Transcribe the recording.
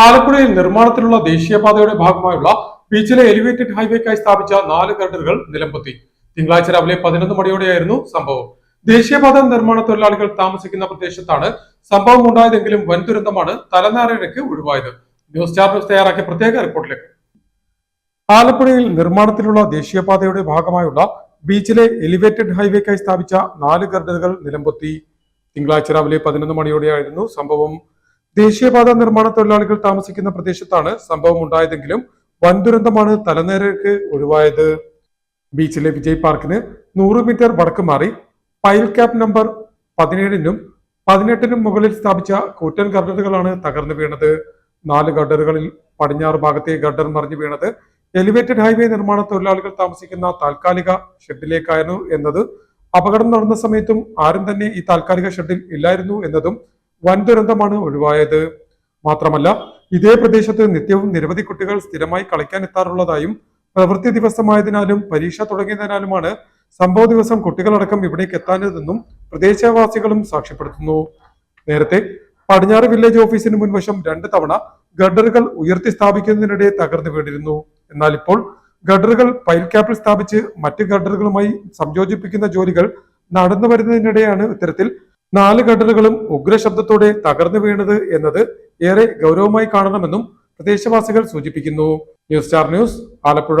ആലപ്പുഴയിൽ നിർമ്മാണത്തിലുള്ള ദേശീയപാതയുടെ ഭാഗമായുള്ള ബീച്ചിലെ എലിവേറ്റഡ് ഹൈവേക്കായി സ്ഥാപിച്ച നാല് കർഡറുകൾ നിലംപൊത്തി. തിങ്കളാഴ്ച രാവിലെ പതിനൊന്ന് മണിയോടെയായിരുന്നു സംഭവം. ദേശീയപാത നിർമ്മാണ തൊഴിലാളികൾ താമസിക്കുന്ന പ്രദേശത്താണ് സംഭവം ഉണ്ടായതെങ്കിലും വൻ ദുരന്തമാണ് തലനാരിഴയ്ക്ക് ഒഴിവായത്. ന്യൂസ് സ്റ്റാർ തയ്യാറാക്കിയ പ്രത്യേക റിപ്പോർട്ടിലേക്ക്. ആലപ്പുഴയിൽ നിർമ്മാണത്തിലുള്ള ദേശീയപാതയുടെ ഭാഗമായുള്ള ബീച്ചിലെ എലിവേറ്റഡ് ഹൈവേക്കായി സ്ഥാപിച്ച നാല് ഗർഡറുകൾ നിലംപൊത്തി. തിങ്കളാഴ്ച രാവിലെ പതിനൊന്ന് മണിയോടെയായിരുന്നു സംഭവം ദേശീയപാത നിർമ്മാണ തൊഴിലാളികൾ താമസിക്കുന്ന പ്രദേശത്താണ് സംഭവം ഉണ്ടായതെങ്കിലും വൻ ദുരന്തമാണ് തലനേരക്ക് ഒഴിവായത്. ബീച്ചിലെ വിജയ് പാർക്കിന് നൂറ് മീറ്റർ വടക്ക് മാറി പൈൽ ക്യാപ് നമ്പർ പതിനേഴിനും പതിനെട്ടിനും മുകളിൽ സ്ഥാപിച്ച കൂറ്റൻ ഗർഡറുകളാണ് തകർന്നു വീണത്. നാല് ഗർഡറുകളിൽ പടിഞ്ഞാറ് ഭാഗത്തെ ഗർഡർ മറിഞ്ഞു വീണത് എലിവേറ്റഡ് ഹൈവേ നിർമ്മാണ തൊഴിലാളികൾ താമസിക്കുന്ന താൽക്കാലിക ഷെഡിലേക്കായിരുന്നു എന്നത്. അപകടം നടന്ന സമയത്തും ആരും തന്നെ ഈ താൽക്കാലിക ഷെഡിൽ ഇല്ലായിരുന്നു എന്നതും വൻ ദുരന്തമാണ് ഒഴിവായത്. മാത്രമല്ല ഇതേ പ്രദേശത്ത് നിത്യവും നിരവധി കുട്ടികൾ സ്ഥിരമായി കളിക്കാൻ എത്താറുള്ളതായും പ്രവൃത്തി ദിവസമായതിനാലും പരീക്ഷ തുടങ്ങിയതിനാലുമാണ് സംഭവ ദിവസം കുട്ടികളടക്കം ഇവിടേക്ക് എത്താഞ്ഞതെന്നും പ്രദേശവാസികളും സാക്ഷ്യപ്പെടുത്തുന്നു. നേരത്തെ പടിഞ്ഞാറ് വില്ലേജ് ഓഫീസിന് മുൻവശം രണ്ട് തവണ ഗഡറുകൾ ഉയർത്തി സ്ഥാപിക്കുന്നതിനിടെ തകർന്നു വീണിരുന്നു. എന്നാൽ ഇപ്പോൾ ഗഡറുകൾ പൈൽ ക്യാപ്പിൽ സ്ഥാപിച്ച് മറ്റ് ഗഡറുകളുമായി സംയോജിപ്പിക്കുന്ന ജോലികൾ നടന്നു വരുന്നതിനിടെയാണ് ഇത്തരത്തിൽ നാല് ഗഡറുകളും ഉഗ്രശബ്ദത്തോടെ തകർന്നു വീണത് എന്നത് ഏറെ ഗൗരവമായി കാണണമെന്നും പ്രദേശവാസികൾ സൂചിപ്പിക്കുന്നു. News star news Alappuzha.